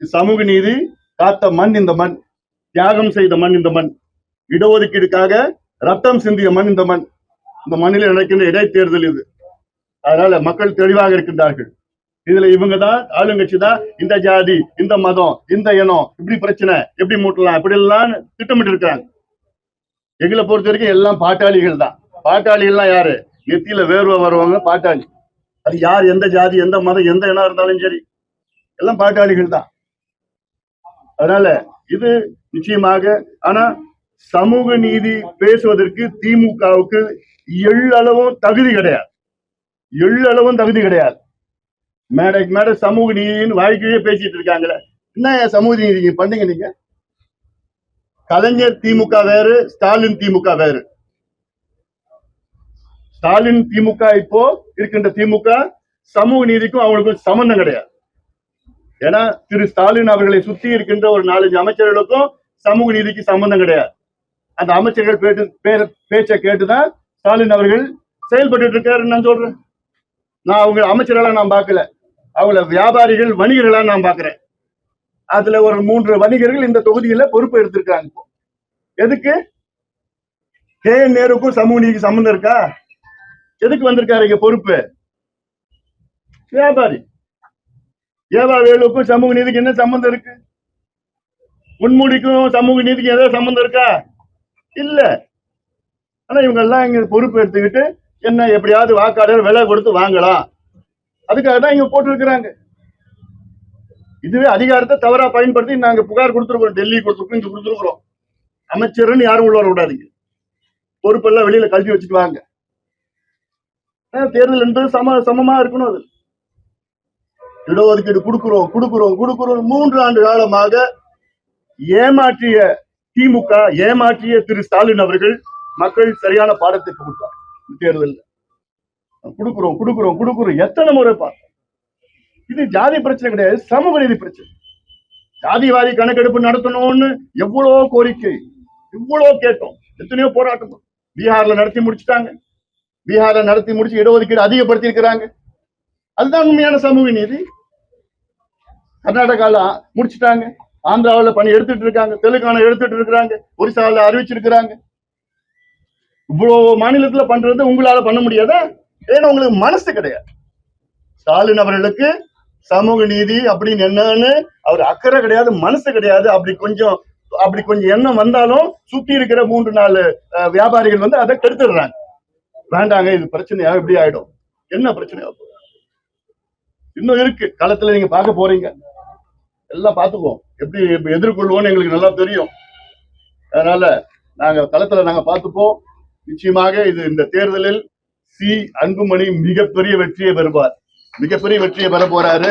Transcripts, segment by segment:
சமூக நீதி காத்த மண் இந்த மண் தியாகம் செய்த மண் இந்த மண் இடஒதுக்கீடுக்காக ரத்தம் சிந்திய மண் இந்த மண். இந்த மண்ணில் நடக்கின்ற இடைத்தேர்தல் இது. அதனால மக்கள் தெளிவாக இருக்கின்றார்கள். இதுல இவங்க தான் ஆளுங்கட்சி தான் இந்த ஜாதி இந்த மதம் இந்த இனம் இப்படி பிரச்சனை எப்படி மூட்டலாம் இப்படி எல்லாம் திட்டமிட்டு இருக்காங்க எங்களை பொறுத்த வரைக்கும் எல்லாம் பாட்டாளிகள் தான். பாட்டாளிகள்லாம் யாரு? நெத்தியில வேர்வை வருவாங்க பாட்டாளி. அது யார் எந்த ஜாதி எந்த மதம் எந்த இனம் இருந்தாலும் சரி. எல்லாம் பாட்டாளிகள் தான். அதனால இது நிச்சயமாக ஆனா சமூக நீதி பேசுவதற்கு திமுகவுக்கு எள்ளளவும் தகுதி கிடையாது. எள்ளளவும் தகுதி கிடையாது. மேடைக்கு மேடை சமூக நீதின்னு வாழ்க்கையே பேசிட்டு இருக்காங்களே என்ன சமூக நீதி நீங்க பண்ணீங்க நீங்க? கலைஞர் திமுக வேறு ஸ்டாலின் திமுக வேறு. ஸ்டாலின் திமுக இப்போ இருக்கின்ற திமுக சமூக நீதிக்கும் அவங்களுக்கும் சம்பந்தம் கிடையாது. ஏன்னா திரு ஸ்டாலின் அவர்களை சுத்தி இருக்கின்ற ஒரு நாலஞ்சு அமைச்சர்களுக்கும் சமூக நீதிக்கு சம்பந்தம் கிடையாது. அந்த அமைச்சர்கள் பேட்டு பேச்சை கேட்டுதான் ஸ்டாலின் அவர்கள் செயல்பட்டு இருக்காருன்னு நான் சொல்றேன். நான் அவங்க அமைச்சர்களா நான் பார்க்கல. அவங்கள வியாபாரிகள் வணிகர்களா நான் பாக்குறேன் அதுல ஒரு மூன்று வணிகர்கள் இந்த தொகுதியில பொறுப்பு எடுத்திருக்காங்க இப்போ. எதுக்கு? கே. என். நேருக்கும் சமூக நீதிக்கு சம்பந்தம் இருக்கா? எதுக்கு வந்திருக்காரு இங்க பொறுப்பு? வியாபாரி. ஏவா வேலுக்கும் சமூக நீதிக்கு என்ன சம்பந்தம் இருக்கு? முன்மூடிக்கும் சமூக நீதிக்கு ஏதாவது சம்பந்தம் இருக்கா? இல்ல. ஆனா இவங்க எல்லாம் இங்க பொறுப்பு எடுத்துக்கிட்டு என்ன எப்படியாவது வாக்காளர் விலை கொடுத்து வாங்கலாம். அதுக்காக தான் இங்க போட்டிருக்கிறாங்க. இதுவே அதிகாரத்தை தவறா பயன்படுத்தி நாங்க புகார் கொடுத்துருக்கோம் டெல்லி கொடுத்துருக்கோம் இங்க கொடுத்துருக்குறோம். அமைச்சர்னு யாரும் உள்ள வர விடாதீங்க பொறுப்பெல்லாம் வெளியில கழுவி வச்சுட்டு வாங்க. தேர்தல் என்பது சம சமமா இருக்கணும் அது. இடஒதுக்கீடு கொடுக்குறோம் கொடுக்குறோம் கொடுக்குறோம். மூன்று ஆண்டு காலமாக ஏமாற்றிய திமுக ஏமாற்றிய திரு ஸ்டாலின் அவர்கள் மக்கள் சரியான பாடத்தை கொடுத்தார். தேர்தலில். கொடுக்குறோம் கொடுக்குறோம் கொடுக்குறோம். எத்தனை முறை பார்த்தோம். இது ஜாதி பிரச்சனை கிடையாது சமூக நீதி பிரச்சனை. ஜாதிவாரி கணக்கெடுப்பு நடத்தணும்னு எவ்வளோ கோரிக்கை எவ்வளோ கேட்டோம். எத்தனையோ போராட்டம் பீகார்ல நடத்தி முடிச்சுட்டாங்க. பீகார்ல நடத்தி முடிச்சு இடஒதுக்கீடு அதிகப்படுத்தி இருக்கிறாங்க அதுதான் உண்மையான சமூக நீதி. கர்நாடகால முடிச்சுட்டாங்க. ஆந்திராவுல பணி எடுத்துட்டு இருக்காங்க. தெலுங்கானா எடுத்துட்டு இருக்கிறாங்க. ஒரிசாவில் அறிவிச்சிருக்கிறாங்க. இவ்வளவு மாநிலத்துல பண்றது உங்களால பண்ண முடியாதா? ஏன்னா உங்களுக்கு மனசு கிடையாது. ஸ்டாலின் அவர்களுக்கு சமூக நீதி அப்படின்னு என்னன்னு அவர் அக்கறை கிடையாது மனசு கிடையாது. அப்படி கொஞ்சம் அப்படி கொஞ்சம் எண்ணம் வந்தாலும் சுத்தி இருக்கிற மூன்று நாலு வியாபாரிகள் வந்து அதை கெடுத்துடுறாங்க. வேண்டாங்க இது பிரச்சனையா? இப்படி ஆயிடும். என்ன பிரச்சனையா இன்னும் இருக்கு. களத்துல நீங்க பார்க்க போறீங்க. எல்லாம் பார்த்துக்குவோம். எப்படி எதிர்கொள்வோம்னு எங்களுக்கு நல்லா தெரியும். அதனால நாங்க களத்துல நாங்க பார்த்துப்போம். நிச்சயமாக இது இந்த தேர்தலில் சி. அன்புமணி மிகப்பெரிய வெற்றியை பெறுவார். மிகப்பெரிய வெற்றியை பெற போறாரு.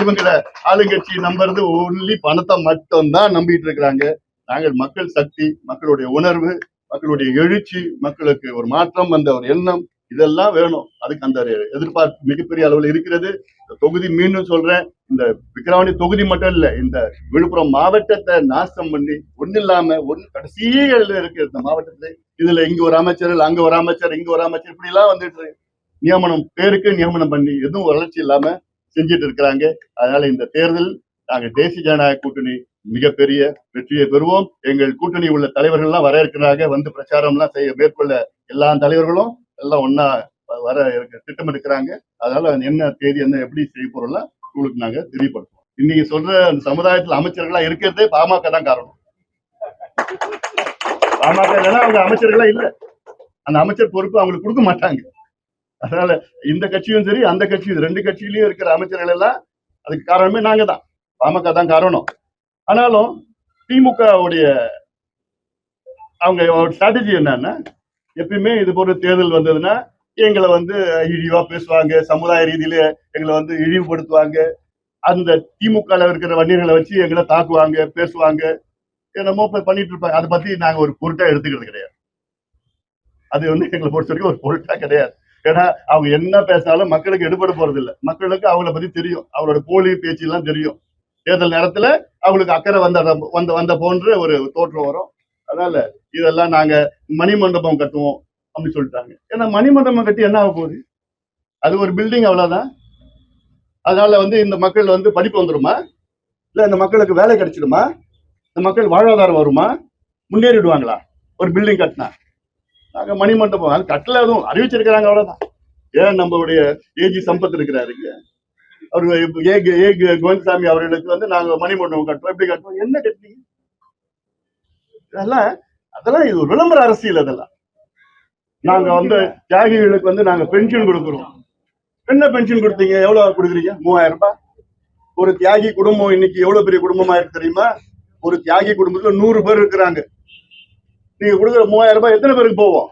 இவங்களை ஆளுங்கட்சி நம்புறது ஒன்லி பணத்தை மட்டும்தான் நம்பிட்டு இருக்கிறாங்க. நாங்கள் மக்கள் சக்தி மக்களுடைய உணர்வு மக்களுடைய எழுச்சி மக்களுக்கு ஒரு மாற்றம் அந்த ஒரு எண்ணம். இதெல்லாம் வேணும். அதுக்கு அந்த எதிர்பார்ப்பு மிகப்பெரிய அளவில் இருக்கிறது. இந்த தொகுதி மீண்டும் சொல்றேன். இந்த விக்கிரவாணி தொகுதி மட்டும் இல்ல இந்த விழுப்புரம் மாவட்டத்தை நாசம் பண்ணி ஒண்ணு இல்லாம ஒண்ணு கடைசியில் இருக்கு இந்த மாவட்டத்துல இதுல இங்க ஒரு அமைச்சர் அங்க ஒரு அமைச்சர் இங்க ஒரு அமைச்சர் இப்படி எல்லாம் வந்துட்டு இருக்கு. நியமனம் பேருக்கு நியமனம் பண்ணி எதுவும் வளர்ச்சி இல்லாம செஞ்சுட்டு இருக்கிறாங்க. அதனால இந்த தேர்தல் நாங்க தேசிய ஜனநாயக கூட்டணி மிகப்பெரிய வெற்றியை பெறுவோம். எங்கள் கூட்டணி உள்ள தலைவர்கள் எல்லாம் வர இருக்கிறாங்க வந்து பிரச்சாரம் எல்லாம் செய்ய மேற்கொள்ள எல்லா தலைவர்களும் எல்லாம் ஒன்னா வர இருக்க திட்டம் எடுக்கிறாங்க. அதனால என்ன தேதி என்ன எப்படி செய்ய போறோம்லாம் உங்களுக்கு நாங்க தெரியப்படுத்துவோம். இன்னைக்கு சொல்ற அந்த சமுதாயத்துல அமைச்சர்களா இருக்கிறதே பாமக தான் காரணம். பாமக இல்லைன்னா அவங்க அமைச்சர்களா இல்ல. அந்த அமைச்சர் பொறுப்பு அவங்களுக்கு கொடுக்க மாட்டாங்க. அதனால இந்த கட்சியும் சரி அந்த கட்சியும் ரெண்டு கட்சியிலயும் இருக்கிற அமைச்சர்கள் எல்லாம் அதுக்கு காரணமே நாங்க தான். பாமக தான் காரணம். ஆனாலும் திமுக உடைய அவங்க ஸ்ட்ராட்டஜி என்னன்னா எப்பயுமே இது போன்ற தேர்தல் வந்ததுன்னா எங்களை வந்து இழிவா பேசுவாங்க சமுதாய ரீதியில எங்களை வந்து இழிவுபடுத்துவாங்க. அந்த திமுக இருக்கிற வன்னியர்களை வச்சு எங்களை தாக்குவாங்க பேசுவாங்க. என்னமோ பண்ணிட்டு இருப்பாங்க. அதை பத்தி நாங்க ஒரு பொருட்டா எடுத்துக்கிறது கிடையாது. அது வந்து எங்களை பொறுத்த வரைக்கும் ஒரு பொருட்டா கிடையாது. ஏன்னா அவங்க என்ன பேசினாலும் மக்களுக்கு எடுபட போறது இல்லை மக்களுக்கு அவங்கள பத்தி தெரியும். அவங்களோட போலி பேச்சு எல்லாம் தெரியும். தேர்தல் நேரத்துல அவங்களுக்கு அக்கறை வந்த வந்த வந்த போன்ற ஒரு தோற்றம் வரும். அதனால இதெல்லாம் நாங்க மணிமண்டபம் கட்டுவோம் அப்படின்னு சொல்லிட்டாங்க. ஏன்னா மணிமண்டபம் கட்டி என்ன ஆக போகுது? அது ஒரு பில்டிங் அவ்வளவுதான். அதனால வந்து இந்த மக்கள் வந்து படிப்பு வந்துருமா? இல்ல இந்த மக்களுக்கு வேலை கிடைச்சிடுமா? இந்த மக்கள் வாழ்வாதாரம் வருமா? முன்னேறிடுவாங்களா? ஒரு பில்டிங் கட்டினா. நாங்க மணிமண்டபம் அது கட்டல எதுவும் அறிவிச்சிருக்கிறாங்க அவ்வளவுதான். ஏன் நம்மளுடைய ஏஜி சம்பத் இருக்கிறாரு? அவர் ஏ ஏ கோவிந்தசாமி அவர்களுக்கு வந்து நாங்க மணிமண்டபம் கட்டுறோம் எப்படி கட்டுறோம் என்ன கட்டினீங்க? இதெல்லாம் அதெல்லாம் இது விளம்பர அரசியல் அதெல்லாம். நாங்க வந்து தியாகிகளுக்கு வந்து நாங்க பென்ஷன் கொடுக்குறோம். என்ன பென்ஷன் கொடுத்தீங்க? எவ்வளவு கொடுக்குறீங்க? மூவாயிரம் ரூபாய். ஒரு தியாகி குடும்பம் இன்னைக்கு எவ்வளவு பெரிய குடும்பமா இருக்கு தெரியுமா? ஒரு தியாகி குடும்பத்துல நூறு பேர் இருக்கிறாங்க. நீங்க கொடுக்குற மூவாயிரம் ரூபாய் எத்தனை பேருக்கு போவோம்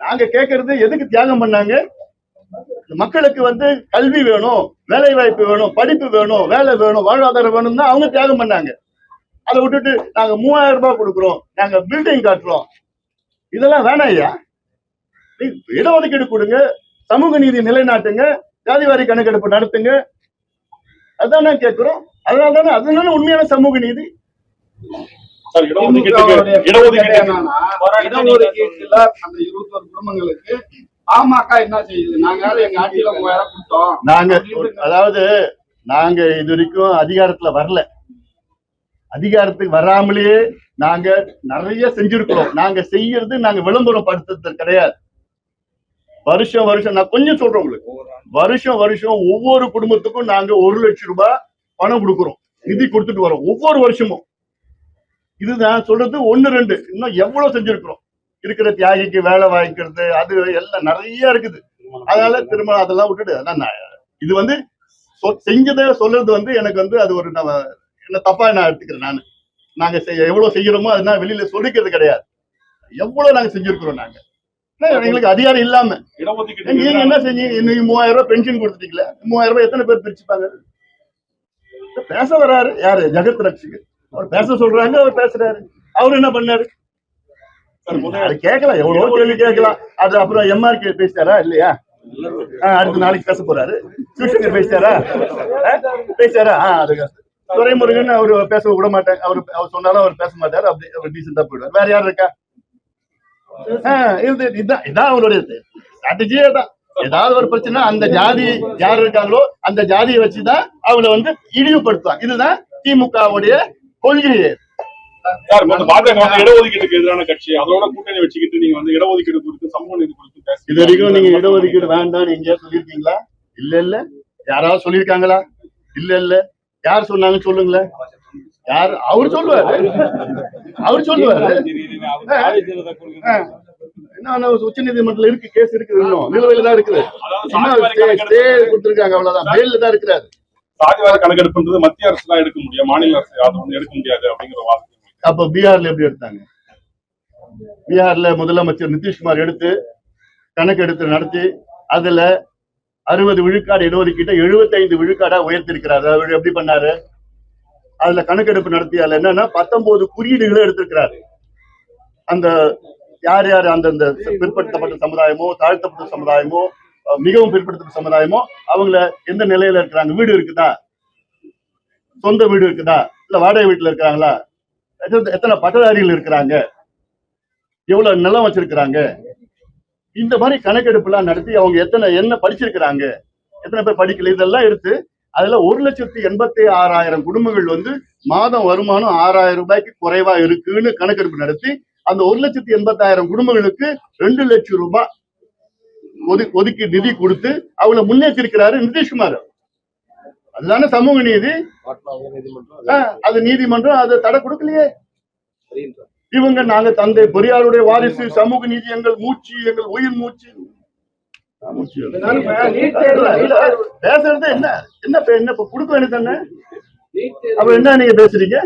நாங்க கேட்கறது எதுக்கு தியாகம் பண்ணாங்க? மக்களுக்கு வந்து கல்வி வேணும் வேலை வாய்ப்பு வேணும் படிப்பு வேணும் வேலை வேணும் வாழ்வாதாரம் வேணும்னா அவங்க தியாகம் பண்ணாங்க. அதை விட்டுட்டு நாங்க மூவாயிரம் ரூபாய் கொடுக்குறோம். நாங்க பில்டிங் காட்டுறோம். இதெல்லாம் வேணாம் ஐயா. இடஒதுக்கீடு கொடுங்க. சமூக நீதி நிலைநாட்டுங்க. ஜாதிவாரி கணக்கெடுப்பு நடத்துங்க. அதானே கேட்கிறோம் அதனால தானே அதுதானே உண்மையான சமூக நீதி. இடஒதுக்கீட்டுல அந்த இருபத்தொரு குடும்பங்களுக்கு பாமக என்ன செய்யுது? நாங்க எங்க ஆட்சியில மூவாயிரம் கொடுத்தோம். நாங்க அதாவது நாங்க இது வரைக்கும் அதிகாரத்துல வரல. அதிகாரத்துக்கு வராமலேயே நாங்க நிறைய செஞ்சிருக்கிறோம். நாங்க செய்யறது நாங்க விளம்பரம் படுத்துறது கிடையாது. வருஷம் வருஷம் நான் கொஞ்சம் சொல்றேன் உங்களுக்கு. வருஷம் வருஷம் ஒவ்வொரு குடும்பத்துக்கும் நாங்க ஒரு லட்சம் ரூபாய் பணம் கொடுக்குறோம். நிதி கொடுத்துட்டு வரோம். ஒவ்வொரு வருஷமும். இதுதான் சொல்றது ஒன்னு ரெண்டு. இன்னும் எவ்வளவு செஞ்சிருக்கிறோம்? இருக்கிற தியாகிக்கு வேலை வாங்கிக்கிறது அது எல்லாம் நிறைய இருக்குது. அதனால திரும்ப அதெல்லாம் விட்டுட்டு அதான் நான் இது வந்து செஞ்சதை சொல்றது வந்து எனக்கு வந்து அது ஒரு நம்ம என்ன தப்பா நான் எடுத்துக்கிறேன் நான்? நாங்க செய்ய எவ்வளவு செய்யறோமோ அது நான் வெளியில சொல்லிக்கிறது கிடையாது. எவ்வளவு நாங்க செஞ்சிருக்கிறோம் நாங்க? எங்களுக்கு அதிகாரம் இல்லாம. நீங்க என்ன செஞ்சீங்க? இன்னைக்கு மூவாயிரம் ரூபாய் பென்ஷன் கொடுத்துட்டீங்களா? மூவாயிரம் ரூபாய் எத்தனை பேர் பிரிச்சுப்பாங்க? பேச வராரு. யாரு? ஜெகத் ரட்சிக்கு. அவர் பேச சொல்றாங்க அவர் பேசுறாரு. அவர் என்ன பண்ணாரு? அது கேட்கலாம். எவ்வளவு கேள்வி கேட்கலாம். அது அப்புறம் எம்ஆர்கே பேசிட்டாரா? இல்லையா? அடுத்த நாளைக்கு பேச போறாரு. பேசிட்டாரா? பேசிட்டாரா? ஆ அதுக்கு துரைமுருகன் அவர் பேச விட மாட்டாங்க அவர் அவர் சொன்னாலும் அவர் பேச மாட்டாரு. அப்படி அவர் டீசெண்டா போயிடுவார். வேற யார் இருக்கா? இது இதான் இதான் அவருடைய ஸ்ட்ராட்டஜியே தான் ஏதாவது ஒரு பிரச்சனை அந்த ஜாதி யார் இருக்காங்களோ அந்த ஜாதியை வச்சுதான் அவங்கள வந்து இழிவுபடுத்துவாங்க. இதுதான் திமுகவுடைய கொள்கையே இடஒதுக்கீட்டுக்கு எதிரான கட்சி. அதோட கூட்டணி வச்சுக்கிட்டு நீங்க வந்து இடஒதுக்கீடு குறித்து சமூக நீதி குறித்து. இது வரைக்கும் நீங்க இடஒதுக்கீடு வேண்டாம்னு எங்கேயா சொல்லியிருக்கீங்களா? இல்ல இல்ல. யாராவது சொல்லியிருக்காங்களா? இல்ல இல்ல. யார் சொன்னாங்க சொல்லுங்களேன். யார்? அவர் சொல்லுவாரு. அவர் சொல்லுவாரு. என்ன உச்ச நீதிமன்றத்துல இருக்கு கேஸ் இருக்குது இன்னும். நிலுவையில தான் இருக்குது. அதாவது சும்மா சாதிவாரி ஸ்டே கணக்கெடுப்பு. கொடுத்துருக்காங்க அவ்வளவுதான். பெயில்ல தான் இருக்கிறாரு. சாதிவாரி கணக்கெடுப்புன்றது மத்திய அரசு தான் எடுக்க முடியும். மாநில அரசு அதை வந்து எடுக்க முடியாது அப்படிங்கிற வாதம் அப்ப பீகார்ல எப்படி எடுத்தாங்க? பீகார்ல முதலமைச்சர் நிதிஷ்குமார் எடுத்து கணக்கு எடுத்து நடத்தி அதுல அறுபது விழுக்காடு இடஒதுக்கீட்டை எழுபத்தைந்து விழுக்காடா உயர்த்திருக்கிறாரு. அவர் எப்படி பண்ணாரு? அதுல கணக்கெடுப்பு நடத்தியால என்னன்னா பத்தொன்பது குறியீடுகளை எடுத்திருக்கிறாரு. அந்த யார் யார் அந்தந்த பிற்படுத்தப்பட்ட சமுதாயமோ தாழ்த்தப்பட்ட சமுதாயமோ மிகவும் பிற்படுத்தப்பட்ட சமுதாயமோ அவங்கள எந்த நிலையில இருக்கிறாங்க? வீடு இருக்குதா? சொந்த வீடு இருக்குதா? இல்ல வாடகை வீட்டுல இருக்கிறாங்களா? எத்தனை- எத்தனை பட்டதாரிகள் இருக்கிறாங்க? எவ்வளவு நிலம் வச்சிருக்கிறாங்க? இந்த மாதிரி கணக்கெடுப்புலாம் நடத்தி அவங்க எத்தனை என்ன படிச்சிருக்கிறாங்க? எத்தனை பேர் படிக்கல? இதெல்லாம் எடுத்து அதுல ஒரு லட்சத்தி எண்பத்தி ஆறாயிரம் குடும்பங்கள் வந்து மாதம் வருமானம் ஆறாயிரம் ரூபாய்க்கு குறைவா இருக்குன்னு கணக்கெடுப்பு நடத்தி அந்த ஒரு லட்சத்தி எண்பத்தாயிரம் குடும்பங்களுக்கு ரெண்டு லட்சம் ரூபாய் ஒது ஒதுக்கி நிதி கொடுத்து அவங்கள முன்னேற்றிருக்கிறாரு நிதிஷ்குமார். அதுதானே சமூக நீதி? அது நீதிமன்றம் அது தடை கொடுக்கலையே. இவங்க நாங்க தந்தை பெரியாருடைய வாரிசு சமூக நீதி எங்கள் மூச்சு எங்கள் உயிர் மூச்சு. பேசுறது என்ன? என்ன என்ன கொடுக்க வேண்டியது தானே? அப்ப என்ன நீங்க பேசுறீங்க?